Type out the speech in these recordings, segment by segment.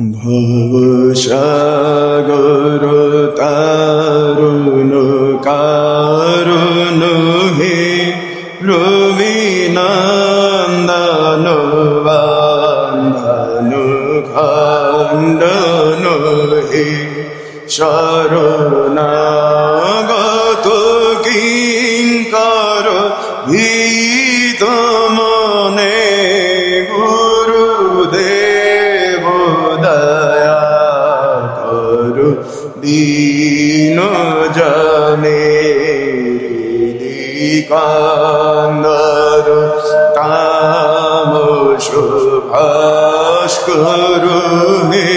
ভবসাগর তারুণ কারুণ হে রবিনন্দন বন্দন খণ্ডন হে শরণাগত দীন জনে দিকান্দর তাম শুভাস্কর হে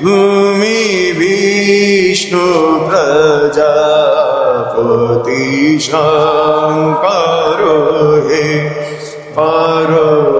তুমি বিষ্ণু প্রজাপতি শঙ্কর হে। পরম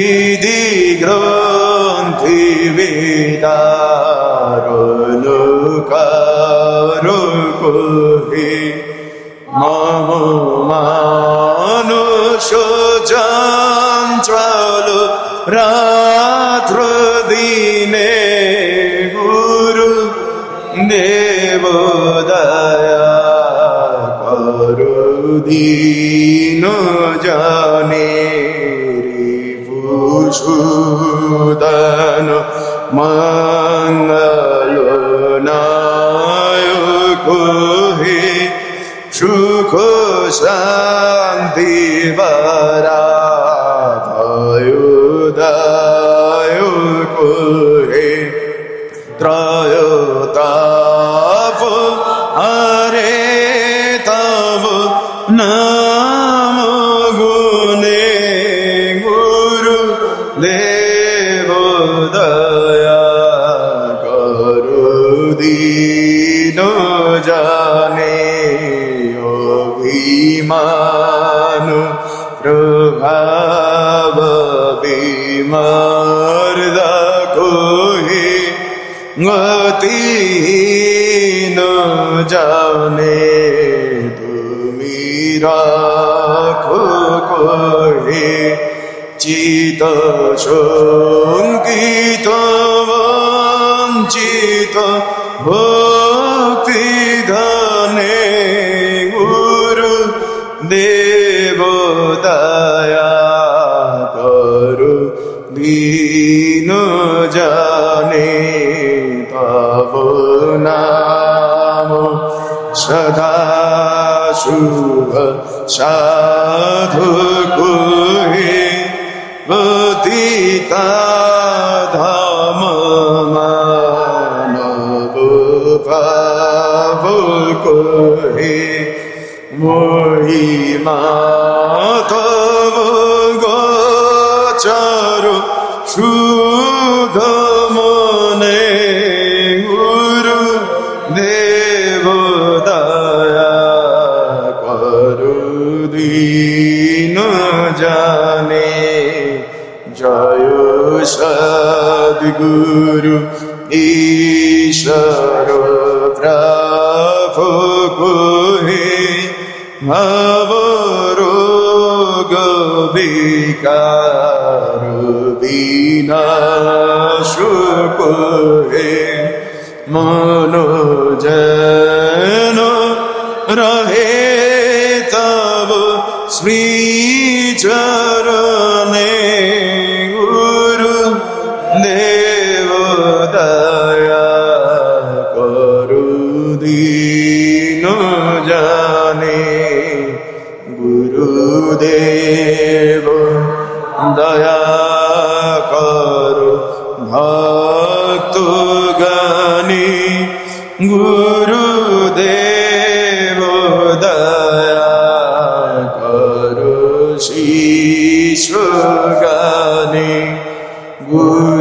হৃদি গ্রন্থি বেদারণ কারও কোহে মম মানুষ চঞ্চল রাত্র দিনে গুরু দেব দয়া করু দীন জানে রিপুষুদান মঙ্গল নায়ক হে সুখ শান্তি বরাধয়োদায়ক হে ত্রয়তাপ দেব দয়া করু দীন জানে অভিমান প্রভাব বিমার কোহে গতিহীন জানে তুমি রাখো কোহে। চিত শঙ্কিত বঞ্চিত ভক্তি ধনে গুরু দেব দয়া করু দীন জানে তব নাম সদা শুভ সাধু কুহে পতিতা ধাম মানব পাব কোহে মহিমা তব গোচর শুধ মনে গুরু দেব দয়া করু দীন জানে জয় সদ্গুরু ঈশ্বর প্রভু কোহে ভব রোগ বিকার বিনাশ কোহে মন যেন রহে তব শ্রী চরণে গুরুদেব দয়া করো ভক্ত গানি গুরুদেব দয়া করো শিশু গানি গুরুদেব